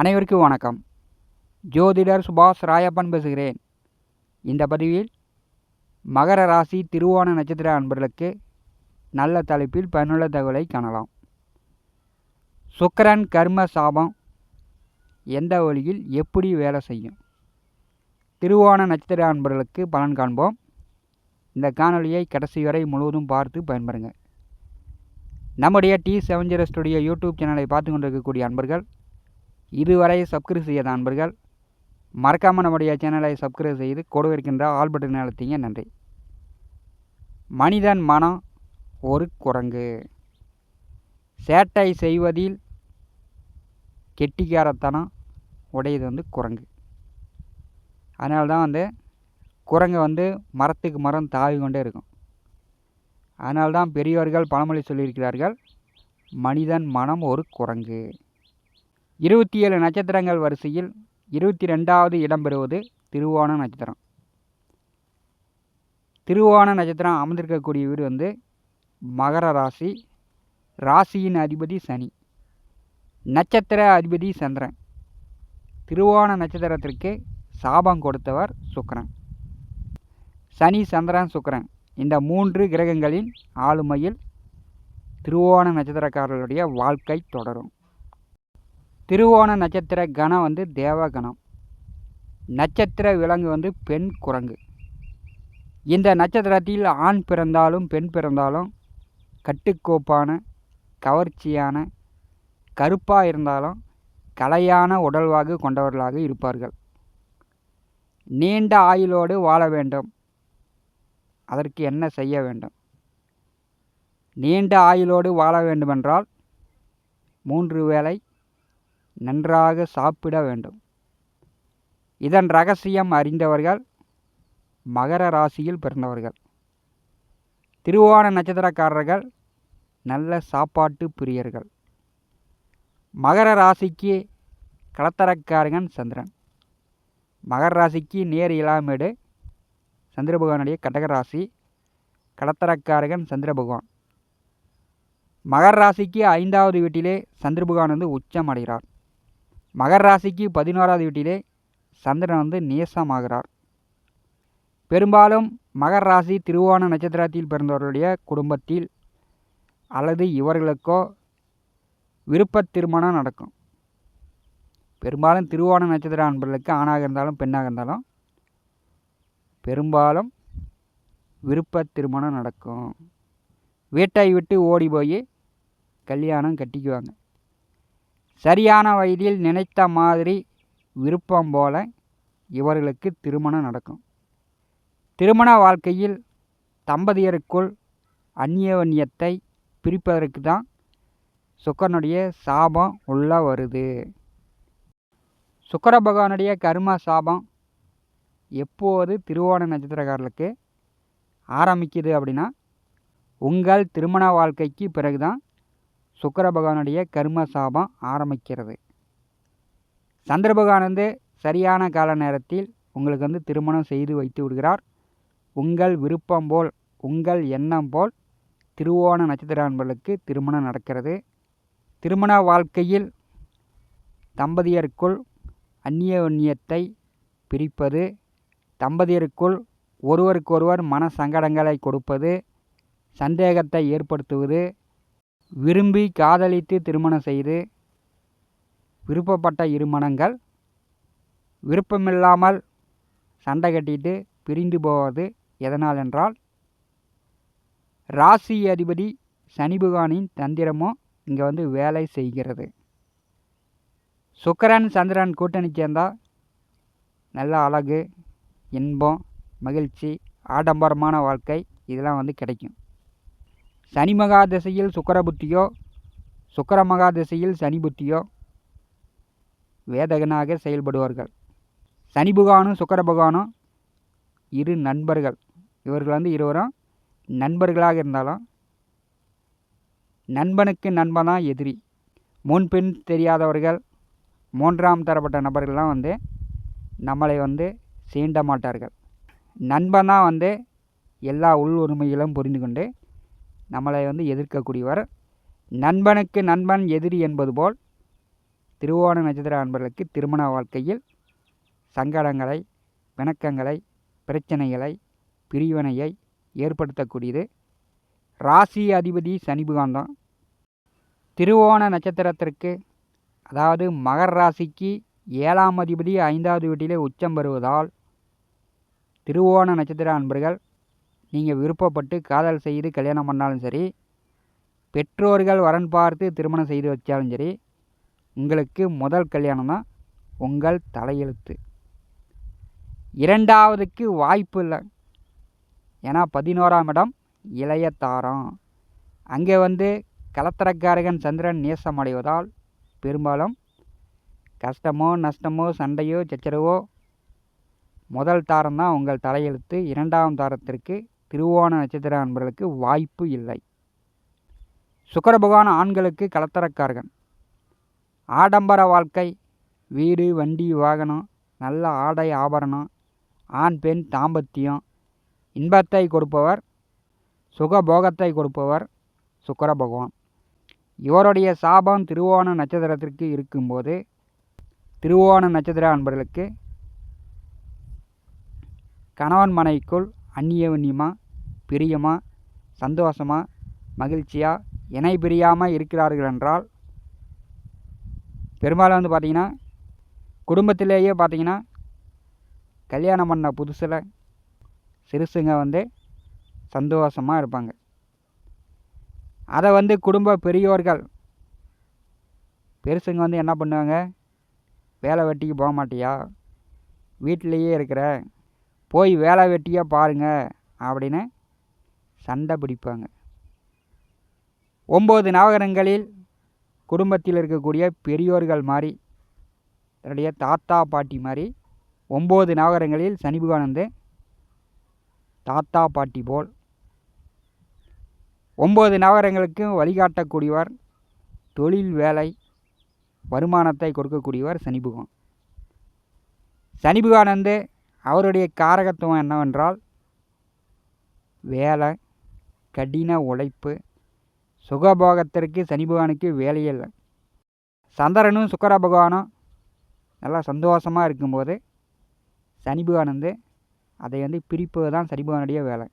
அனைவருக்கும் வணக்கம். ஜோதிடர் சுபாஷ் ராயப்பன் பேசுகிறேன். இந்த பதிவில் மகர ராசி திருவோண நட்சத்திர அன்பர்களுக்கு நல்ல தலைப்பில் பயனுள்ள தகவலை காணலாம். சுக்கரன் கர்ம சாபம் எந்த வழியில் எப்படி வேலை செய்யும்? திருவோண நட்சத்திர அன்பர்களுக்கு பலன் காண்போம். இந்த காணொலியை கடைசி வரை முழுவதும் பார்த்து பயன்பெறுங்க. நம்முடைய T seven zero studio YouTube சேனலை பார்த்து கொண்டிருக்கக்கூடிய அன்பர்கள் இதுவரை சப்ஸ்கிரைப் செய்யாத அன்பர்கள் மறக்காமல் நம்முடைய சேனலை சப்ஸ்கிரைப் செய்து கூட இருக்கின்ற ஆல் பட்டன் அழுத்திங்க நன்றி. மனிதன் மனம் ஒரு குரங்கு. சேட்டை செய்வதில் கெட்டிக்காரத்தனம் உடையது வந்து குரங்கு. அதனால தான் வந்து குரங்கு வந்து மரத்துக்கு மரம் தாவி கொண்டே இருக்கும். அதனால்தான் பெரியவர்கள் பழமொழி சொல்லியிருக்கிறார்கள் மனிதன் மனம் ஒரு குரங்கு. இருபத்தி ஏழு நட்சத்திரங்கள் வரிசையில் இருபத்தி ரெண்டாவது இடம் பெறுவது திருவோண நட்சத்திரம். திருவோண நட்சத்திரம் அமர்ந்திருக்கக்கூடிய வீடு வந்து மகர ராசி ராசியின் அதிபதி சனி நட்சத்திர அதிபதி சந்திரன். திருவோண நட்சத்திரத்திற்கு சாபம் கொடுத்தவர் சுக்கரன். சனி சந்திரன் சுக்கரன். இந்த மூன்று கிரகங்களின் ஆளுமையில் திருவோண நட்சத்திரக்காரர்களுடைய வாழ்க்கை தொடரும். திருவோண நட்சத்திர கணம் வந்து தேவகணம். நட்சத்திர விலங்கு வந்து பெண் குரங்கு. இந்த நட்சத்திரத்தில் ஆண் பிறந்தாலும் பெண் பிறந்தாலும் கட்டுக்கோப்பான கவர்ச்சியான கருப்பாக இருந்தாலும் கலையான உடல்வாகு கொண்டவர்களாக இருப்பார்கள். நீண்ட ஆயுளோடு வாழ வேண்டும். அதற்கு என்ன செய்ய வேண்டும்? நீண்ட ஆயுளோடு வாழ வேண்டுமென்றால் மூன்று வேளை நன்றாக சாப்பிட வேண்டும். இதன் ரகசியம் அறிந்தவர்கள் மகர ராசியில் பிறந்தவர்கள். திருவோண நட்சத்திரக்காரர்கள் நல்ல சாப்பாட்டு பிரியர்கள். மகர ராசிக்கு கலத்தரக்காரகன் சந்திரன். மகர ராசிக்கு நேர் இளாமேடு சந்திர பகவானுடைய கடக ராசி கடத்தரக்காரகன் சந்திர பகவான். மகர ராசிக்கு ஐந்தாவது வீட்டிலே சந்திர பகவான் வந்து உச்சம் அடைகிறார். மகர ராசிக்கு பதினோராவது வீட்டிலே சந்திரன் வந்து நேசமாகிறார். பெரும்பாலும் மகர ராசி திருவோண நட்சத்திரத்தில் பிறந்தவர்களுடைய குடும்பத்தில் அல்லது இவர்களுக்கோ விருப்ப திருமணம் நடக்கும். பெரும்பாலும் திருவோண நட்சத்திர அன்பர்களுக்கு ஆணாக இருந்தாலும் பெண்ணாக இருந்தாலும் பெரும்பாலும் விருப்ப திருமணம் நடக்கும். வீட்டை விட்டு ஓடி போய் கல்யாணம் கட்டிக்குவாங்க. சரியான வயதில் நினைத்த மாதிரி விருப்பம் போல இவர்களுக்கு திருமணம் நடக்கும். திருமண வாழ்க்கையில் தம்பதியருக்குள் அந்நியவன்யத்தை பிரிப்பதற்கு தான் சுக்கரனுடைய சாபம் உள்ள வருது. சுக்கர பகவானுடைய கர்ம சாபம் எப்போது திருவோண நட்சத்திரக்காரர்களுக்கு ஆரம்பிக்குது அப்படின்னா உங்கள் திருமண வாழ்க்கைக்கு பிறகு தான் சுக்கர பகவானுடைய கர்ம சாபம் ஆரம்பிக்கிறது. சந்திர பகவான் வந்து சரியான கால நேரத்தில் உங்களுக்கு வந்து திருமணம் செய்து வைத்து விடுகிறார். உங்கள் விருப்பம் போல் உங்கள் எண்ணம் போல் திருவோண நட்சத்திர அன்பர்களுக்கு திருமணம் நடக்கிறது. திருமண வாழ்க்கையில் தம்பதியருக்குள் அந்நியத்தை பிரிப்பது தம்பதியருக்குள் ஒருவருக்கொருவர் மன சங்கடங்களை கொடுப்பது சந்தேகத்தை ஏற்படுத்துவது விரும்பி காதலித்து திருமணம் செய்து விருப்பப்பட்ட இருமணங்கள் விருப்பமில்லாமல் சண்டை கட்டிட்டு பிரிந்து போவது எதனால் என்றால் ராசி அதிபதி சனி பகவானின் தந்திரமும் இங்கே வந்து வேலை செய்கிறது. சுக்கரன் சந்திரன் கூட்டணி சேர்ந்தால் நல்ல அழகு இன்பம் மகிழ்ச்சி ஆடம்பரமான வாழ்க்கை இதெல்லாம் வந்து கிடைக்கும். சனி மகா திசையில் சுக்கர புத்தியோ சுக்கர மகா திசையில் சனி புத்தியோ வேதகனாக செயல்படுவார்கள். சனி பகவானும் சுக்கர பகவானும் இரு நண்பர்கள். இவர்கள் வந்து இருவரும் நண்பர்களாக இருந்தாலும் நண்பனுக்கு நண்பனாக எதிரி. முன்பின் தெரியாதவர்கள் மூன்றாம் தரப்பட்ட நபர்கள்லாம் வந்து நம்மளை வந்து சீண்ட மாட்டார்கள். நண்பன் தான் வந்து எல்லா உள் உரிமைகளும் புரிந்து கொண்டு நம்மளை வந்து எதிர்க்கக்கூடியவர். நண்பனுக்கு நண்பன் எதிரி என்பது போல் திருவோண நட்சத்திர அன்பர்களுக்கு திருமண வாழ்க்கையில் சங்கடங்களை பிணக்கங்களை பிரச்சனைகளை பிரிவினையை ஏற்படுத்தக்கூடியது. ராசி அதிபதி சனிபகாந்தான் திருவோண நட்சத்திரத்திற்கு அதாவது மகர ராசிக்கு ஏழாம் அதிபதி ஐந்தாவது வீட்டிலே உச்சம் பெறுவதால் திருவோண நட்சத்திர அன்பர்கள் நீங்கள் விருப்பப்பட்டு காதல் செய்து கல்யாணம் பண்ணாலும் சரி பெற்றோர்கள் வரன் பார்த்து திருமணம் செய்து வச்சாலும் சரி உங்களுக்கு முதல் கல்யாணம் தான் உங்கள் தலையெழுத்து. இரண்டாவதுக்கு வாய்ப்பு இல்லை. ஏன்னா பதினோராம் இடம் இளைய தாரம். அங்கே வந்து கலத்தரக்காரகன் சந்திரன் நேசம் அடைவதால் பெரும்பாலும் கஷ்டமோ நஷ்டமோ சண்டையோ சச்சரவோ முதல் தாரம் தான் உங்கள் தலையெழுத்து. இரண்டாம் தாரத்திற்கு திருவோண நட்சத்திர அன்பர்களுக்கு வாய்ப்பு இல்லை. சுக்கர பகவான் ஆண்களுக்கு கலத்தரக்காரகன். ஆடம்பர வாழ்க்கை வீடு வண்டி வாகனம் நல்ல ஆடை ஆபரணம் ஆண் பெண் தாம்பத்தியம் இன்பத்தை கொடுப்பவர் சுகபோகத்தை கொடுப்பவர் சுக்கர பகவான் இவருடைய சாபம் திருவோண நட்சத்திரத்திற்கு இருக்கும்போது திருவோண நட்சத்திர அன்பர்களுக்கு கணவன் மனைக்குள் அந்நியவன்யமாக பிரியமாக சந்தோஷமாக மகிழ்ச்சியாக இணை பிரியாமல் இருக்கிறார்கள் என்றால் பெரும்பாலும் வந்து பார்த்திங்கன்னா குடும்பத்திலேயே பார்த்திங்கன்னா கல்யாணம் பண்ண புதுசில் சிறுசுங்க வந்து சந்தோஷமாக இருப்பாங்க. அதை வந்து குடும்ப பெரியோர்கள் பெருசுங்க வந்து என்ன பண்ணுவாங்க? வேலை வெட்டிக்கு போக மாட்டியா? வீட்டிலையே இருக்கிற போய் வேலை வெட்டியாக பாருங்க அப்படின்னு சண்டை பிடிப்பாங்க. ஒம்பது நவகரங்களில் குடும்பத்தில் இருக்கக்கூடிய பெரியோர்கள் மாதிரி தன்னுடைய தாத்தா பாட்டி மாதிரி ஒம்பது நவகரங்களில் சனி பகவான் வந்து தாத்தா பாட்டி போல். ஒம்பது நவகரங்களுக்கும் வழிகாட்டக்கூடியவர் தொழில் வேலை வருமானத்தை கொடுக்கக்கூடியவர் சனி பகவான். சனி பகவான் வந்து அவருடைய காரகத்துவம் என்னவென்றால் வேலை கடின உழைப்பு. சுகபோகத்திற்கு சனி பகவானுக்கு வேலையே இல்லை சந்திரனும் சுக்கர பகவானும் நல்லா சந்தோஷமாக இருக்கும்போது சனி பகவான் வந்து அதை வந்து பிரிப்பது தான் சனி பகவானுடைய வேலை.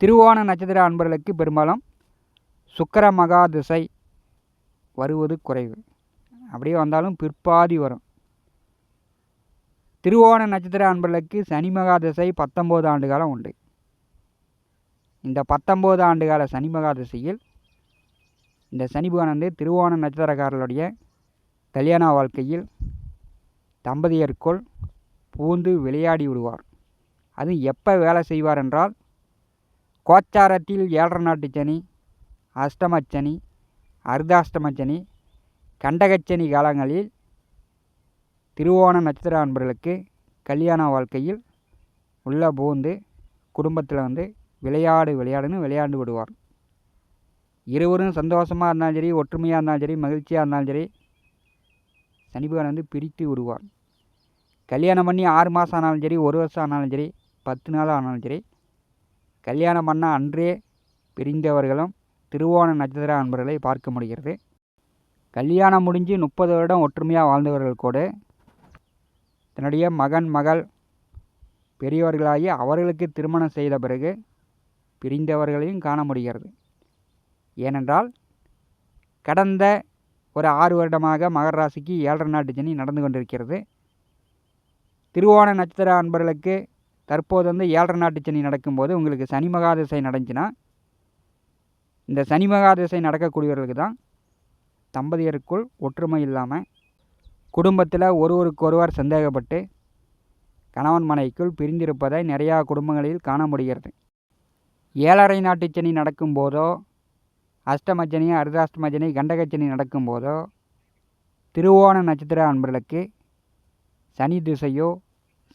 திருவோண நட்சத்திர அன்பர்களுக்கு பெரும்பாலும் சுக்கர மகா திசை வருவது குறைவு. அப்படியே வந்தாலும் பிற்பாதி வரும். திருவோண நட்சத்திர அன்பர்களுக்கு சனி மகா திசை பத்தொம்போது ஆண்டு காலம் உண்டு. இந்த பத்தொம்போது ஆண்டு கால சனி மகா திசையில் இந்த சனி பகவான் வந்து திருவோண நட்சத்திரக்காரர்களுடைய கல்யாண வாழ்க்கையில் தம்பதியருக்குள் பூந்து விளையாடி விடுவார். அது எப்போ வேலை செய்வார் என்றால் கோச்சாரத்தில் ஏழரை நாட்டு சனி அஷ்டமச்சனி அர்த்தாஷ்டமச்சனி கண்டகச்சனி காலங்களில் திருவோண நட்சத்திர அன்பர்களுக்கு கல்யாண வாழ்க்கையில் உள்ளே பூந்து குடும்பத்தில் வந்து விளையாடு விளையாடுன்னு விளையாண்டு விடுவார். இருவரும் சந்தோஷமாக இருந்தாலும் சரி ஒற்றுமையாக இருந்தாலும் சரி மகிழ்ச்சியாக இருந்தாலும் சரி சனி பகவான் வந்து பிரித்து விடுவார். கல்யாணம் பண்ணி ஆறு மாதம் ஆனாலும் சரி ஒரு வருஷம் ஆனாலும் சரி பத்து நாள் ஆனாலும் சரி கல்யாணம் பண்ண அன்றே பிரிந்தவர்களும் திருவோண நட்சத்திர அன்பர்களை பார்க்க முடிகிறது. கல்யாணம் முடிஞ்சு முப்பது வருடம் ஒற்றுமையாக வாழ்ந்தவர்கள் கூட தன்னுடைய மகன் மகள் பெரியவர்களாகி அவர்களுக்கு திருமணம் செய்த பிறகு பிரிந்தவர்களையும் காண முடிகிறது. ஏனென்றால் கடந்த ஒரு ஆறு வருடமாக மகர ராசிக்கு ஏழரை நாட்டு ஜனி நடந்து கொண்டிருக்கிறது. திருவோண நட்சத்திர அன்பர்களுக்கு தற்போது வந்து ஏழரை நாட்டு சனி நடக்கும்போது உங்களுக்கு சனி மகாதிசை நடந்துச்சுன்னா இந்த சனி மகாதிசை நடக்கக்கூடியவர்களுக்கு தான் தம்பதியருக்குள் ஒற்றுமை இல்லாமல் குடும்பத்தில் ஒருவருக்கொருவர் சந்தேகப்பட்டு கணவன் மனைக்குள் பிரிந்திருப்பதை நிறையா குடும்பங்களில் காண முடிகிறது. ஏழரை நாட்டு சனி நடக்கும்போதோ அஷ்டமஜனி அர்தாஷ்டமஜனி கண்டகச்சனி நடக்கும்போதோ திருவோண நட்சத்திர அன்பர்களுக்கு சனி திசையோ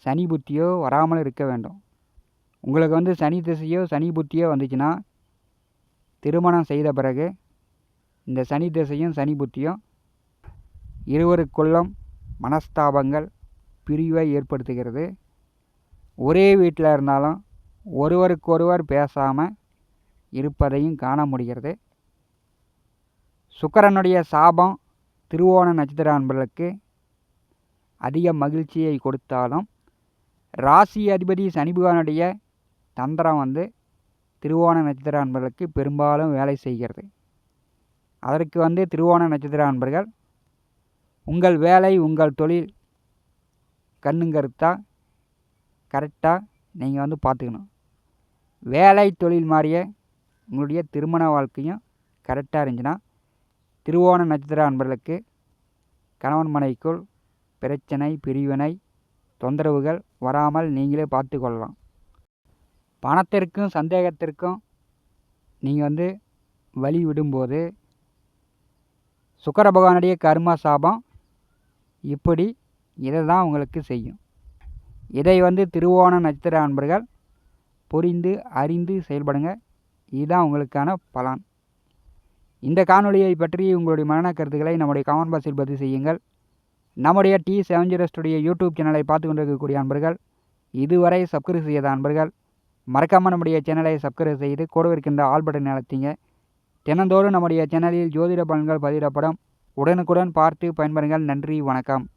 சனி புத்தியோ வராமல் இருக்க வேண்டும். உங்களுக்கு வந்து சனி திசையோ சனி புத்தியோ வந்துச்சுன்னா திருமணம் செய்த பிறகு இந்த சனி திசையும் சனி புத்தியும் இருவருக்குள்ளும் மனஸ்தாபங்கள் பிரிவை ஏற்படுத்துகிறது. ஒரே வீட்டில் இருந்தாலும் ஒருவருக்கொருவர் பேசாமல் இருப்பதையும் காண முடிகிறது. சுக்கரனுடைய சாபம் திருவோண நட்சத்திர அன்பர்களுக்கு அதிக மகிழ்ச்சியை கொடுத்தாலும் ராசி அதிபதி சனிபகவானுடைய தந்திரம் வந்து திருவோண நட்சத்திர அன்பர்களுக்கு பெரும்பாலும் வேலை செய்கிறது. அதற்கு வந்து திருவோண நட்சத்திர அன்பர்கள் உங்கள் வேலை உங்கள் தொழில் கண்ணுங்கருத்தா கரெக்டாக நீங்கள் வந்து பார்த்துக்கணும். வேலை தொழில் மாதிரியே உங்களுடைய திருமண வாழ்க்கையும் கரெக்டாக இருந்துச்சுன்னா திருவோண நட்சத்திர அன்பர்களுக்கு கணவன் மனைவிக்குள் பிரச்சனை பிரிவினை தொந்தரவுகள் வராமல் நீங்களே பார்த்து கொள்ளலாம். பணத்திற்கும் சந்தேகத்திற்கும் நீங்கள் வந்து வழி விடும்போது சுக்கர பகவானுடைய கர்ம சாபம் இப்படி இதை தான் உங்களுக்கு செய்யும். இதை வந்து திருவோண நட்சத்திர அன்பர்கள் புரிந்து அறிந்து செயல்படுங்க. இதுதான் உங்களுக்கான பலன். இந்த காணொலியை பற்றி உங்களுடைய மரண கருத்துக்களை நம்முடைய கமெண்ட் பாக்ஸில் பதிவு செய்யுங்கள். நம்முடைய T seven zero studio YouTube சேனலை பார்த்து கொண்டிருக்கக்கூடிய அன்பர்கள் இதுவரை சப்ஸ்கிரைப் செய்யாத அன்பர்கள் மறக்காமல் நம்முடைய சேனலை சப்ஸ்கிரைப் செய்து கூட இருக்கின்ற ஆல் பட்டன் தினந்தோறும் நம்முடைய சேனலில் ஜோதிட பலன்கள் பதிவிடப்படும். உடனுக்குடன் பார்த்து பயன்பெறுங்கள். நன்றி வணக்கம்.